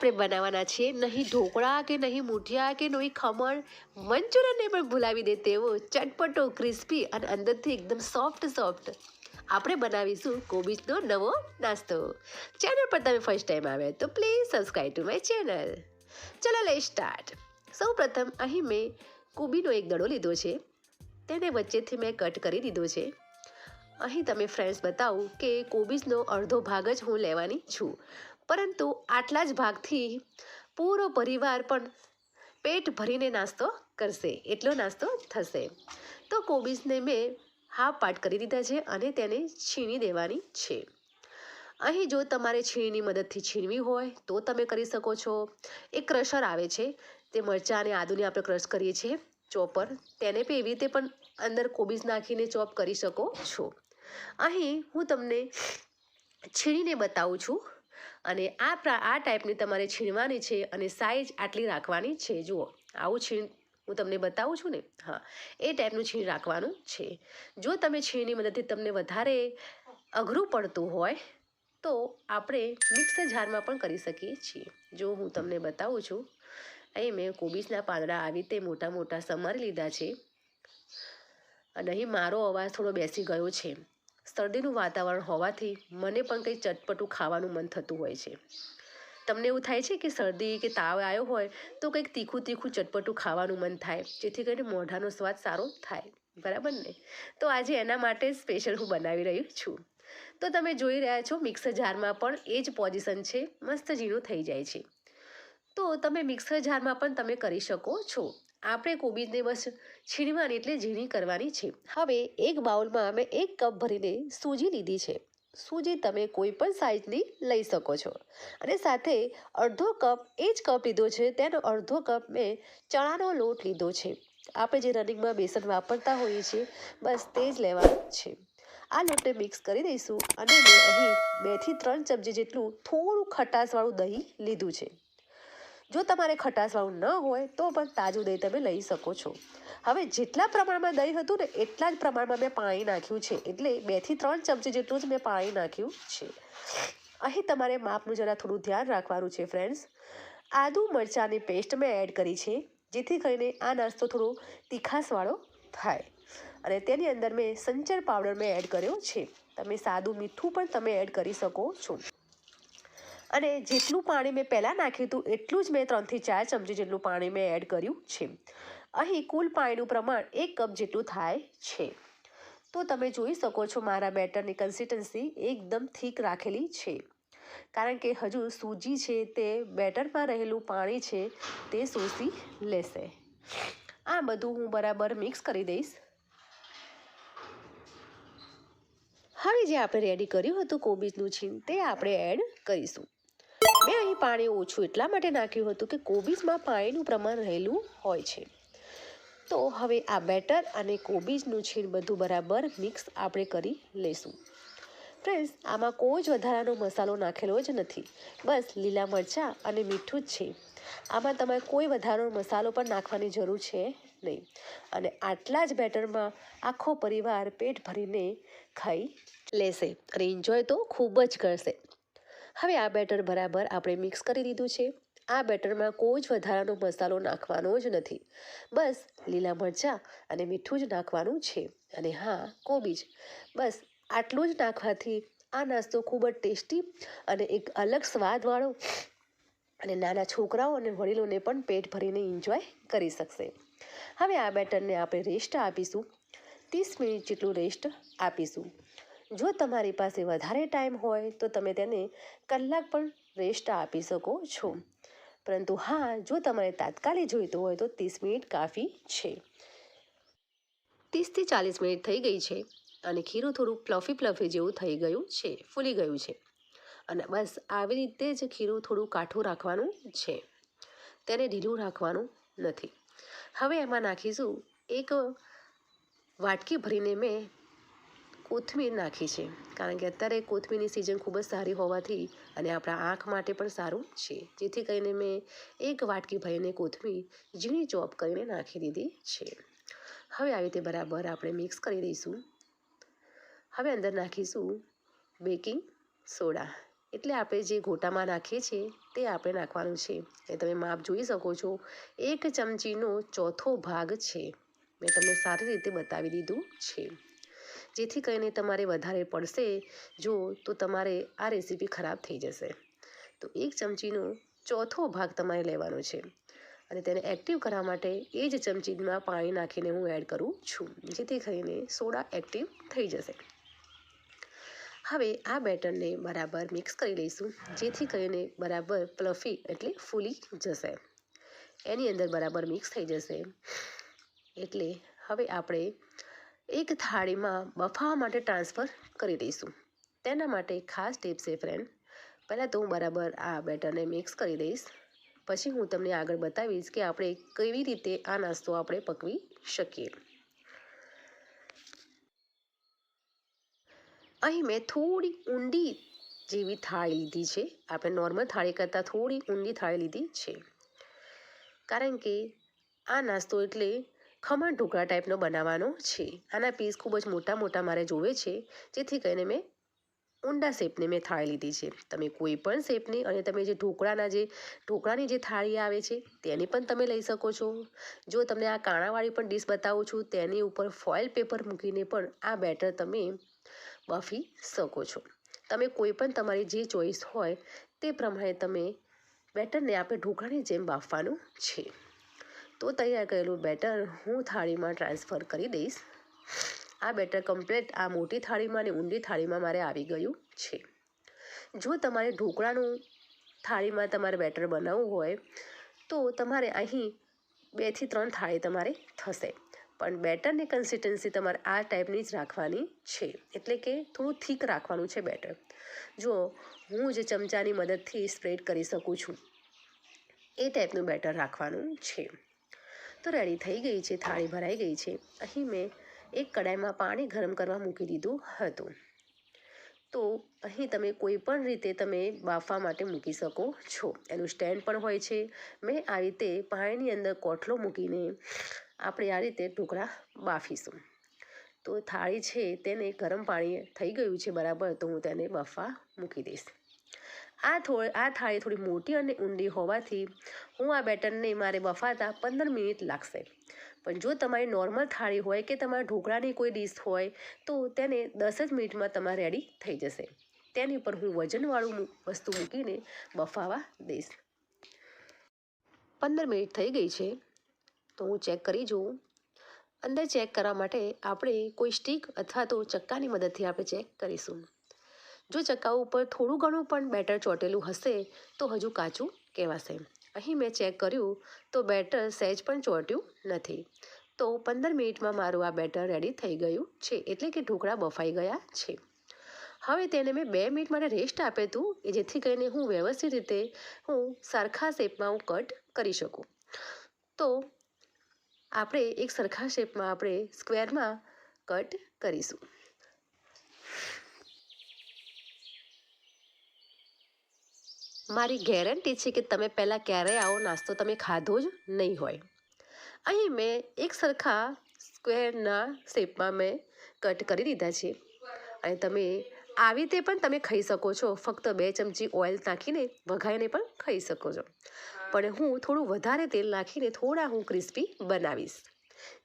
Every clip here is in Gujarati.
આપણે બનાવવાના છીએ. નહીં ઢોકળા કે નહીં મૂઠિયા કે નહીં ખમણ, મંચુરિયનને પણ ભૂલાવી દે તેવો ચટપટો ક્રિસ્પી અને અંદરથી એકદમ સોફ્ટ સોફ્ટ આપણે બનાવીશું કોબીજનો નવો નાસ્તો. ચેનલ પર તમે ફર્સ્ટ ટાઈમ આવ્યા તો please subscribe to my channel ચલો લે સ્ટાર્ટ સૌ પ્રથમ અહીં મેં કોબીનો એક દડો લીધો છે. તેને વચ્ચેથી મેં કટ કરી દીધો છે. અહીં તમે ફ્રેન્ડ્સ બતાવું કે કોબીજનો અડધો ભાગ જ હું લેવાની છું. પરંતુ આટલા જ ભાગથી પૂરો પરિવાર પણ પેટ ભરીને નાસ્તો કરશે. એટલો નાસ્તો થશે. તો કોબીજને મેં હાફ પાટ કરી દીધા છે અને તેને છીણી દેવાની છે. અહીં જો તમારે છીણીની મદદથી છીણવી હોય, તો તમે કરી શકો છો. એક ક્રશર આવે છે. તે મરચાં અને આદુને આપણે ક્રશ કરીએ છીએ. ચોપર તેને પણ એવી રીતે પણ અંદર કોબીજ નાખીને ચોપ કરી શકો છો. અહીં હું તમને છીણીને બતાવું છું. અને આ આ ટાઈપની તમારે છીણવાની છે અને સાઇઝ આટલી રાખવાની છે. જુઓ, આવું છીણ હું તમને બતાવું છું ને? હા, એ ટાઈપનું છીણ રાખવાનું છે. જો તમે છીણની મદદથી તમને વધારે અઘરું પડતું હોય, તો આપણે મિક્સર જારમાં પણ કરી શકીએ છીએ. જો હું તમને બતાવું છું, અહીં મેં કોબીજના પાંદડા આવી રીતે મોટા મોટા સમારી લીધા છે. અને અહીં મારો અવાજ થોડો બેસી ગયો છે. શરદીનું વાતાવરણ હોવાથી મને પણ કંઈ ચટપટું ખાવાનું મન થતું હોય છે. તમને એવું થાય છે કે શરદી કે તાવ આવ્યો હોય તો કંઈક તીખું તીખું ચટપટું ખાવાનું મન થાય, જેથી કરીને મોઢાનો સ્વાદ સારો થાય, બરાબર ને? તો આજે એના માટે સ્પેશિયલ હું બનાવી રહી છું. તો તમે જોઈ રહ્યા છો મિક્સર જારમાં પણ એ જ પોઝિશન છે મસ્ત ઝીણું થઈ જાય છે. તો તમે મિક્સર જારમાં પણ તમે કરી શકો છો. આપણે કોબીજને બસ છીણવાની એટલે ઝીણી કરવાની છે. હવે એક બાઉલમાં અમે એક કપ ભરીને સૂજી લીધી છે. સૂજી તમે કોઈ પણ સાઇઝની લઈ શકો છો. અને સાથે અડધો કપ એ જ કપ લીધો છે, તેનો અડધો કપ મેં ચણાનો લોટ લીધો છે. આપણે જે રનિંગમાં બેસન વાપરતા હોઈએ છીએ, બસ તે જ લેવાનું છે. આ લોટને મિક્સ કરી દઈશું અને મેં અહીં બેથી ત્રણ ચમચી જેટલું થોડું ખટાશવાળું દહીં લીધું છે. જો તમારે ખટાશવાળું ન હોય, તો પણ તાજું દહીં તમે લઈ શકો છો. હવે જેટલા પ્રમાણમાં દહીં હતું ને, એટલા જ પ્રમાણમાં મેં પાણી નાખ્યું છે. એટલે બેથી ત્રણ ચમચી જેટલું જ મેં પાણી નાખ્યું છે. અહીં તમારે માપનું જરા થોડું ધ્યાન રાખવાનું છે ફ્રેન્ડ્સ આદુ મરચાંની પેસ્ટ મેં એડ કરી છે, જેથી કરીને આ નાસ્તો થોડો તીખાસવાળો થાય. અને તેની અંદર મેં સંચર પાવડર મેં એડ કર્યો છે. તમે સાદું મીઠું પણ તમે એડ કરી શકો છો. અને જેટલું પાણી મેં પહેલાં નાખ્યું હતું, એટલું જ મેં ત્રણથી ચાર ચમચી જેટલું પાણી મેં એડ કર્યું છે. અહીં કુલ પાણીનું પ્રમાણ એક કપ જેટલું થાય છે. તો તમે જોઈ શકો છો મારા બેટરની કન્સિસ્ટન્સી એકદમ થીક રાખેલી છે. કારણ કે હજુ સૂજી છે તે બેટરમાં રહેલું પાણી છે તે શોષી લેશે. આ બધું હું બરાબર મિક્સ કરી દઈશ. હવે જે આપણે રેડી કર્યું હતું કોબીજનું છીણ, તે આપણે એડ કરીશું. મેં અહીં પાણી ઓછું એટલા માટે નાખ્યું હતું કે કોબીજમાં પાણીનું પ્રમાણ રહેલું હોય છે. તો હવે આ બેટર અને કોબીજનું છીણ બધું બરાબર મિક્સ આપણે કરી લઈશું. ફ્રેન્ડ્સ, આમાં કોઈ જ વધારાનો મસાલો નાખેલો જ નથી. બસ લીલા મરચાં અને મીઠું જ છે. આમાં તમારે કોઈ વધારાનો મસાલો પણ નાખવાની જરૂર છે નહીં. અને આટલા જ બેટરમાં આખો પરિવાર પેટ ભરીને ખાઈ લેશે અને એન્જોય તો ખૂબ જ કરશે. હવે આ બેટર બરાબર આપણે મિક્સ કરી દીધું છે. આ બેટરમાં કોઈ જ વધારાનો મસાલો નાખવાનો જ નથી. બસ લીલા મરચાં અને મીઠું જ નાખવાનું છે. અને હા કોબીજ બસ આટલું જ નાખવાથી આ નાસ્તો ખૂબ જ ટેસ્ટી અને એક અલગ સ્વાદવાળો અને નાના છોકરાઓ અને વડીલોને પણ પેટ ભરીને એન્જોય કરી શકશે. હવે આ બેટરને આપણે રેસ્ટ આપીશું. ત્રીસ મિનિટ જેટલું રેસ્ટ આપીશું. જો તમારી પાસે વધારે ટાઈમ હોય, તો તમે તેને કલાક પણ રેસ્ટ આપી શકો છો. પરંતુ હા, જો તમારે તાત્કાલિક જોઈતું હોય, તો ત્રીસ મિનિટ કાફી છે. ત્રીસથી ચાલીસ મિનિટ થઈ ગઈ છે અને ખીરું થોડું પ્લફી પ્લફી જેવું થઈ ગયું છે, ફૂલી ગયું છે. અને બસ આવી રીતે જ ખીરું થોડું કાઠું રાખવાનું છે. તેને ઢીલું રાખવાનું નથી. હવે એમાં નાખીશું એક વાટકી ભરીને મેં કોથમીર નાખી છે. કારણ કે અત્યારે કોથમીરની સિઝન ખૂબ જ સારી હોવાથી અને આપણા આંખ માટે પણ સારું છે. જેથી કરીને મેં એક વાટકી ભરીને કોથમીર ઝીણી ચોપ કરીને નાખી દીધી છે. હવે આવી રીતે બરાબર આપણે મિક્સ કરી દઈશું. હવે અંદર નાખીશું બેકિંગ સોડા એટલે આપણે જે ગોટામાં નાખીએ છીએ તે આપણે નાખવાનું છે. એ તમે માપ જોઈ શકો છો. એક ચમચીનો ચોથો ભાગ છે. મેં તમને સારી રીતે બતાવી દીધું છે. જેથી કરીને તમારે વધારે પડશે. જો, તો તમારે આ રેસીપી ખરાબ થઈ જશે. તો એક ચમચીનો ચોથો ભાગ તમારે લેવાનો છે. અને તેને એક્ટિવ કરવા માટે એ જ ચમચીમાં પાણી નાખીને હું એડ કરું છું, જેથી કરીને સોડા એક્ટિવ થઈ જશે. હવે આ બેટરને બરાબર મિક્સ કરી લઈશું, જેથી કરીને બરાબર પ્લફી એટલે ફૂલી જશે. એની અંદર બરાબર મિક્સ થઈ જશે. એટલે હવે આપણે એક થાળીમાં બફાવા માટે ટ્રાન્સફર કરી દઈશું. તેના માટે ખાસ ટીપ છે ફ્રેન્ડ પહેલાં તો હું બરાબર આ બેટરને મિક્સ કરી દઈશ. પછી હું તમને આગળ બતાવીશ કે આપણે કેવી રીતે આ નાસ્તો આપણે પકવી શકીએ. અહીં મેં થોડી ઊંડી જેવી થાળી લીધી છે. આપણે નોર્મલ થાળી કરતાં થોડી ઊંડી થાળી લીધી છે. કારણ કે આ નાસ્તો એટલે ખમણ ઢોકળા ટાઈપનો બનાવવાનો છે. આના પીસ ખૂબ જ મોટા મોટા મારે જોવે છે, જેથી કરીને મેં ઊંડા શેપની મેં થાળી લીધી છે. તમે કોઈ પણ શેપની અને તમે જે ઢોકળાના જે, ઢોકળાની જે થાળી આવે છે, તેની પણ તમે લઈ શકો છો. જો તમને આ કાણાવાળી પણ ડીશ બતાવું છું, તેની ઉપર ફોઇલ પેપર મૂકીને પણ આ બેટર તમે બાફી શકો છો. તમે કોઈ પણ તમારી જે ચોઈસ હોય, તે પ્રમાણે તમે બેટરને આપણે ઢોકળાની જેમ બાફવાનું છે. તો તૈયાર કરેલું બેટર હું થાળીમાં ટ્રાન્સફર કરી દઈશ. આ બેટર કમ્પ્લેટ આ મોટી થાળીમાં અને ઊંડી થાળીમાં મારે આવી ગયું છે. જો તમારે ઢોકળાનું થાળીમાં તમારે બેટર બનાવવું હોય, તો તમારે અહીં બેથી ત્રણ થાળી તમારે થશે. પણ બેટરની કન્સિસ્ટન્સી તમારે આ ટાઈપની જ રાખવાની છે. એટલે કે થોડું થીક રાખવાનું છે બેટર. જો હું જે ચમચાની મદદથી સ્પ્રેડ કરી શકું છું, એ ટાઈપનું બેટર રાખવાનું છે. તો રેડી થઈ ગઈ છે, થાળી ભરાઈ ગઈ છે. અહીં મેં એક કડાઈમાં પાણી ગરમ કરવા મૂકી દીધું હતું. તો અહીં તમે કોઈ પણ રીતે તમે બાફવા માટે મૂકી શકો છો. એનું સ્ટેન્ડ પણ હોય છે. મેં આ રીતે પાણીની અંદર કોઠલો મૂકીને આપણે આ રીતે ઢોકળા બાફીશું. તો થાળી છે તેને ગરમ પાણી થઈ ગયું છે બરાબર, તો હું તેને બફવા મૂકી દઈશ. આ થોડી, આ થાળી થોડી મોટી અને ઊંડી હોવાથી હું આ બેટરને મારે બફાતા પંદર મિનિટ લાગશે. પણ જો તમારી નોર્મલ થાળી હોય કે તમારા ઢોકળાની કોઈ ડીશ હોય, તો તેને દસ જ મિનિટમાં તમારે રેડી થઈ જશે. તેની પર હું વજનવાળું વસ્તુ મૂકીને બફાવા દઈશ. પંદર મિનિટ થઈ ગઈ છે, તો હું ચેક કરી જોઉં. અંદર ચેક કરવા માટે આપણે કોઈ સ્ટીક અથવા તો ચક્કાની મદદથી આપણે ચેક કરીશું. જો ચક્કા ઉપર થોડું ઘણું પણ બેટર ચોટેલું હશે, તો હજુ કાચું કહેવાશે. અહીં મેં ચેક કર્યું, તો બેટર સહેજ પણ ચોટ્યું નથી. તો પંદર મિનિટમાં મારું આ બેટર રેડી થઈ ગયું છે, એટલે કે ઢોકળા બફાઈ ગયા છે. હવે તેને મેં બે મિનિટ માટે રેસ્ટ આપ્યું હતું જેથી કરીને હું વ્યવસ્થિત રીતે હું સરખા શેપમાં હું કટ કરી શકું. તો આપણે એક સરખા શેપમાં આપણે સ્ક્વેરમાં કટ કરીશું. મારી ગેરંટી છે કે તમે પહેલાં ક્યારેય આવો નાસ્તો તમે ખાધો જ નહીં હોય. અહીં મેં એક સરખા સ્ક્વેરના શેપમાં મેં કટ કરી દીધા છે. અને તમે આવી રીતે પણ તમે ખાઈ શકો છો. ફક્ત બે ચમચી ઓઇલ નાખીને વઘાઈને પણ ખાઈ શકો છો. પણ હું થોડું વધારે તેલ નાખીને થોડા હું ક્રિસ્પી બનાવીશ.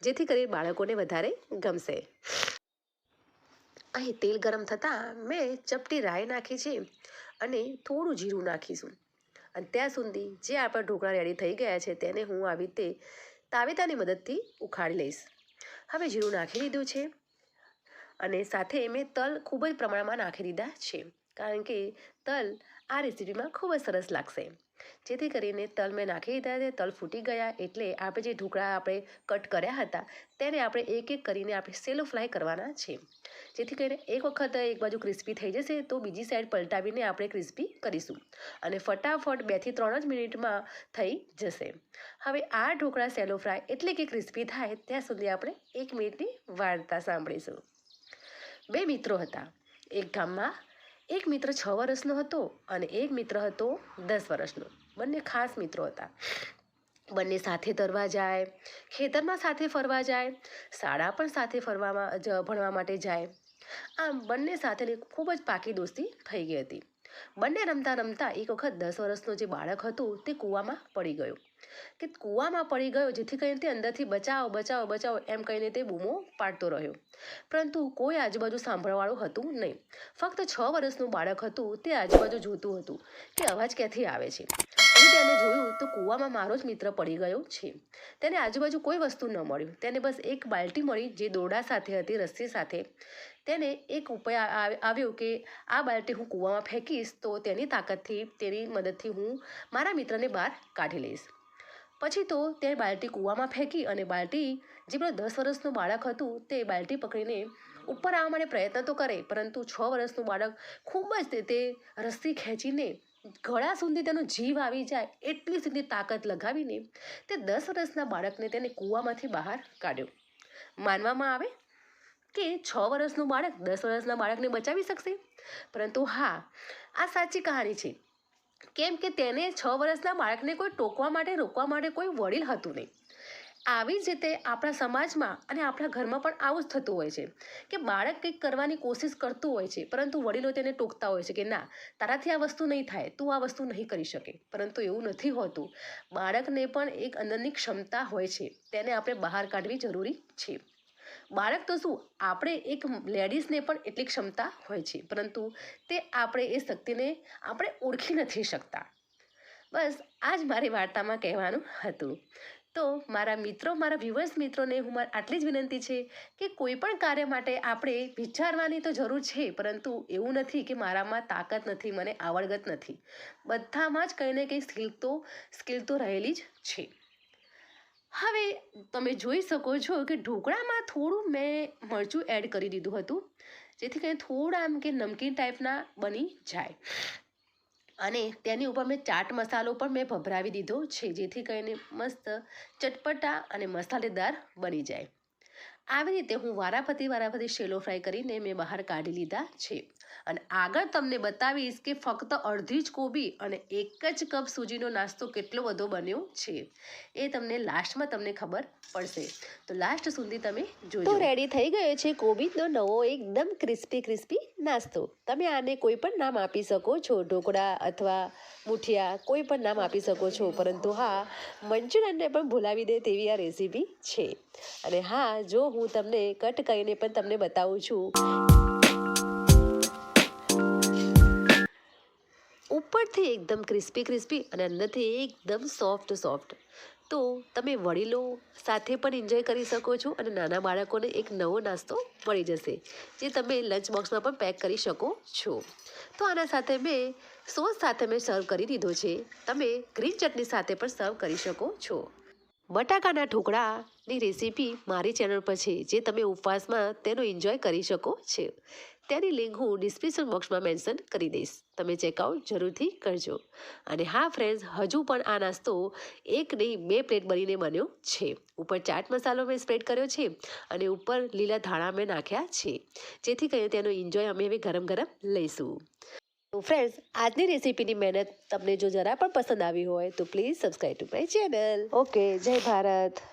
જેથી કરી બાળકોને વધારે ગમશે. અહીં તેલ ગરમ થતાં મેં ચપટી રાઈ નાખી છે. અને થોડું જીરું નાખીશું. અને ત્યાં સુધી જે આપણા ઢોકળા રેડી થઈ ગયા છે તેને હું આવી રીતે તાવેતાની મદદથી ઉખાડી લઈશ. હવે જીરું નાખી દીધું છે અને સાથે મેં તલ ખૂબ જ પ્રમાણમાં નાખી દીધા છે. કારણ કે તલ આ રેસીપીમાં ખૂબ જ સરસ લાગશે. જેથી કરીને તલ મેં નાખી દીધા તે તલ ફૂટી ગયા એટલે આપણે જે ઢોકળા આપણે કટ કર્યા હતા, તેને આપણે એક એક કરીને આપણે સેલો ફ્રાય કરવાના છે. જેથી કરીને એક વખત એક બાજુ ક્રિસ્પી થઈ જશે, તો બીજી સાઈડ પલટાવીને આપણે ક્રિસ્પી કરીશું. અને ફટાફટ બેથી ત્રણ જ મિનિટમાં થઈ જશે. હવે આ ઢોકળા સેલો ફ્રાય એટલે કે ક્રિસ્પી થાય, ત્યાં સુધી આપણે એક મિનિટની વાર્તા સાંભળીશું. બે મિત્રો હતા, એક ગામમાં એક મિત્ર છ વર્ષનો હતો અને એક મિત્ર હતો દસ વર્ષનો. બંને ખાસ મિત્રો હતા. બંને સાથે તરવા જાય, ખેતરમાં સાથે ફરવા જાય, શાળા પણ સાથે ફરવામાં ભણવા માટે જાય. આમ બંને સાથેની ખૂબ જ પાકી દોસ્તી થઈ ગઈ હતી. બંને રમતા રમતા એક વખત દસ વર્ષનો જે બાળક હતું તે કૂવામાં પડી ગયો. કે કૂવામાં પડી ગયો જેથી કરીને તે અંદરથી બચાવો બચાવો બચાવો એમ કહીને તે બૂમો પાડતો રહ્યો. પરંતુ કોઈ આજુબાજુ સાંભળવાળું હતું નહીં. ફક્ત છ વર્ષનું બાળક હતું, તે આજુબાજુ જોતું હતું કે અવાજ ક્યાંથી આવે છે. અને તેને જોયું તો કૂવામાં મારો જ મિત્ર પડી ગયો છે. તેને આજુબાજુ કોઈ વસ્તુ ન મળ્યું. તેને બસ એક બાલ્ટી મળી જે દોરડા સાથે હતી, રસ્સી સાથે. તેને એક ઉપાય આવ્યો કે આ બાલ્ટી હું કૂવામાં ફેંકીશ તો તેની તાકાતથી, તેની મદદથી હું મારા મિત્રને બહાર કાઢી લઈશ. પછી તો તે બાલ્ટી કૂવામાં ફેંકી અને બાલ્ટી, જે પેલો દસ વર્ષનું બાળક હતું, તે બાલ્ટી પકડીને ઉપર આવવા માટે પ્રયત્ન તો કરે, પરંતુ છ વર્ષનું બાળક ખૂબ જ તે તે રસ્સી ખેંચીને ગળા સુધી તેનો જીવ આવી જાય એટલી સુધી તાકાત લગાવીને તે દસ વર્ષના બાળકને તેને કૂવામાંથી બહાર કાઢ્યો. માનવામાં આવે કે છ વર્ષનું બાળક દસ વર્ષના બાળકને બચાવી શકશે? પરંતુ હા, આ સાચી કહાની છે. કેમ કે તેને છ વર્ષના બાળકને કોઈ ટોકવા માટે, રોકવા માટે કોઈ વડીલ હતું નહીં. આવી જ રીતે આપણા સમાજમાં અને આપણા ઘરમાં પણ આવું જ થતું હોય છે કે બાળક કંઈક કરવાની કોશિશ કરતું હોય છે, પરંતુ વડીલો તેને ટોકતા હોય છે કે ના, તારાથી આ વસ્તુ નહીં થાય, તું આ વસ્તુ નહીં કરી શકે. પરંતુ એવું નથી હોતું. બાળકને પણ એક અંદરની ક્ષમતા હોય છે, તેને આપણે બહાર કાઢવી જરૂરી છે. બાળક તો શું, આપણે એક લેડીઝને પણ એટલી ક્ષમતા હોય છે, પરંતુ તે આપણે એ શક્તિને આપણે ઓળખી નથી શકતા. બસ આ જ મારી વાર્તામાં કહેવાનું હતું. તો મારા મિત્રો, મારા વ્યુઅર્સ મિત્રોને હું આટલી જ વિનંતી છે કે કોઈ પણ કાર્ય માટે આપણે વિચારવાની તો જરૂર છે, પરંતુ એવું નથી કે મારામાં તાકાત નથી, મને આવડગત નથી. બધામાં જ કંઈ ને કંઈ સ્કિલ તો સ્કિલ તો રહેલી જ છે. હવે તમે જોઈ શકો છો કે ઢોકળામાં થોડું મેં મરચું એડ કરી દીધું હતું, જેથી કરીને થોડા આમ કે નમકીન ટાઈપના બની જાય. અને તેની ઉપર મેં ચાટ મસાલો પણ મેં ભભરાવી દીધો છે, જેથી કરીને મસ્ત ચટપટા અને મસાલેદાર બની જાય. આવી રીતે હું વારાફરતી વારાફરતી શેલો ફ્રાય કરીને મેં બહાર કાઢી લીધા છે. અને આગળ તમને બતાવીશ કે ફક્ત અડધી જ કોબી અને એક જ કપ સૂજીનો નાસ્તો કેટલો બધો બન્યો છે. એ તમને લાસ્ટમાં તમને ખબર પડશે. તો લાસ્ટ સુધી તમે જોજો. તો રેડી થઈ ગયો છે કોબીનો નવો એકદમ ક્રિસ્પી ક્રિસ્પી નાસ્તો. તમે આને કોઈ પણ નામ આપી શકો છો ઢોકળા અથવા મુઠિયા કોઈ પણ નામ આપી શકો છો પરંતુ હા મંચુરિયનને પણ ભૂલાવી દે તેવી આ રેસીપી છે. અને હા જો હું તમને કટ કરીને પણ તમને બતાવું છું. ઉપરથી એકદમ ક્રિસ્પી ક્રિસ્પી અને અંદરથી એકદમ સોફ્ટ સોફ્ટ તો તમે વડીલો સાથે પણ એન્જોય કરી શકો છો અને નાના બાળકોને એક નવો નાસ્તો મળી જશે, જે તમે લંચ બોક્સમાં પણ પેક કરી શકો છો. તો આના સાથે મેં સોસ સાથે મેં સર્વ કરી દીધો છે. તમે ગ્રીન ચટણી સાથે પણ સર્વ કરી શકો છો. બટાકાના ઢોકળાની રેસીપી મારી ચેનલ પર છે, જે તમે ઉપવાસમાં તેનો એન્જોય કરી શકો છો. તેની લિંક હું ડિસ્ક્રિપ્શન બોક્સમાં મેન્શન કરી દઈશ. તમે ચેકઆઉટ જરૂરથી કરજો. અને હા ફ્રેન્ડ્સ હજુ પણ આ નાસ્તો એક નહીં, બે પ્લેટ બનીને બન્યો છે. ઉપર ચાટ મસાલો મેં સ્પ્રેડ કર્યો છે અને ઉપર લીલા ધાણા મેં નાખ્યા છે. જેથી કરીને તેનો એન્જોય અમે હવે ગરમ ગરમ લઈશું. તો ફ્રેન્ડ્સ આજની રેસીપીની મહેનત તમને જો જરા પણ પસંદ આવી હોય તો please subscribe to my channel okay જય ભારત.